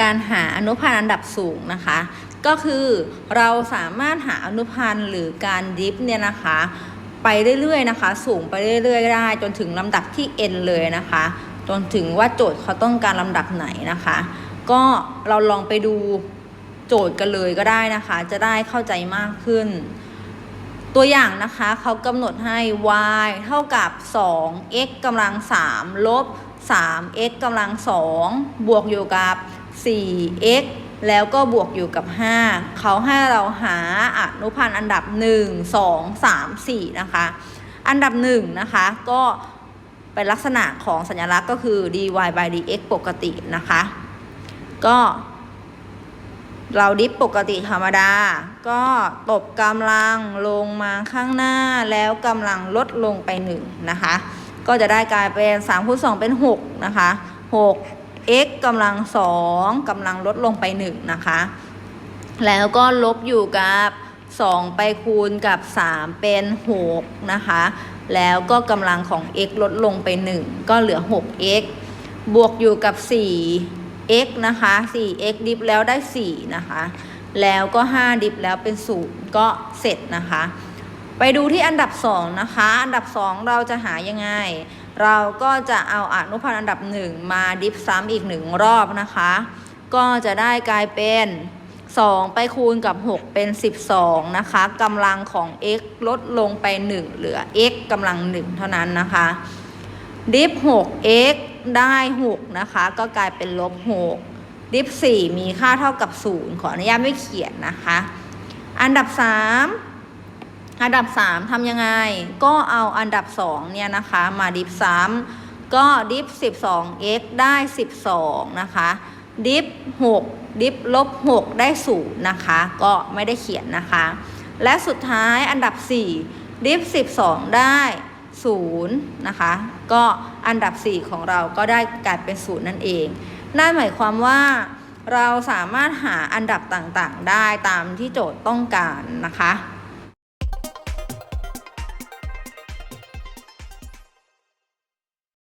การหาอนุพันธ์อันดับสูงนะคะ ก็คือเราสามารถหาอนุพันธ์หรือการดิฟเนี่ยนะคะ ไปเรื่อยๆนะคะ สูงไปเรื่อยๆได้ จนถึงลำดับที่ n เลยนะคะ จนถึงว่าโจทย์เขาต้องการลำดับไหนนะคะ ก็เราลองไปดูโจทย์กันเลยก็ได้นะคะ จะได้เข้าใจมากขึ้น ตัวอย่างนะคะเขากำหนดให้ y เท่ากับ 2x กำลัง 3 ลบ 3x กำลัง 2 บวกอยู่กับ 4x แล้วก็บวกอยู่กับ 5 เขาให้เราหาอนุพันธ์อันดับ 1 2 3 4 นะคะ อันดับ 1 นะคะ ก็เป็นลักษณะของสัญลักษณ์ก็คือ dy by dx ปกตินะคะ ก็ เราดิฟปกติธรรมดา ก็ตบกำลังลงมาข้างหน้าแล้วกำลังลดลงไป1นะคะ ก็จะได้กลายเป็น3คูณ2เป็น 6 นะคะ 6 x กำลัง2กำลังลดลงไป1นะคะ แล้วก็ลบอยู่กับ 2 ไปคูณกับ 3 เป็น 6 นะคะ แล้วก็กำลังของ x ลดลงไป 1 ก็เหลือ 6x บวกอยู่กับ 4 x นะคะ 4x ดิฟแล้วได้ 4 นะคะ แล้วก็ 5 ดิฟแล้วเป็น 0 ก็เสร็จนะคะ ไปดูที่อันดับ 2 นะคะ อันดับ 2 เราจะหายังไง เราก็จะเอาอนุพันธ์อันดับ 1 มาดิฟซ้ำอีก 1 รอบนะคะ ก็จะได้กลายเป็น 2 ไปคูณกับ 6 เป็น 12 นะคะกำลังของ x ลดลงไป 1 เหลือ x กำลัง 1 เท่านั้นนะคะ ดิฟ 6x ได้6นะคะ ก็กลายเป็นลบ6ดิฟ4มีค่าเท่ากับ 0 ขออนุญาตไม่เขียนนะคะ อันดับ 3 อันดับ 3ทำยังไง ก็เอาอันดับ 2 เนี่ยนะคะ มาดิฟซ้ำก็ดิฟ 12x ได้ 12 นะคะ ดิฟ 6 ดิฟลบ 6 ได้ 0 นะคะ ก็ไม่ได้เขียนนะคะ และสุดท้ายอันดับ 4 ดิฟ 12 ได้ 0นะคะก็อันดับ 4 ของเราก็ได้กลายเป็น0นั่นเองนั่นหมายความว่าเราสามารถหาอันดับต่างๆ ได้ตามที่โจทย์ต้องการนะคะ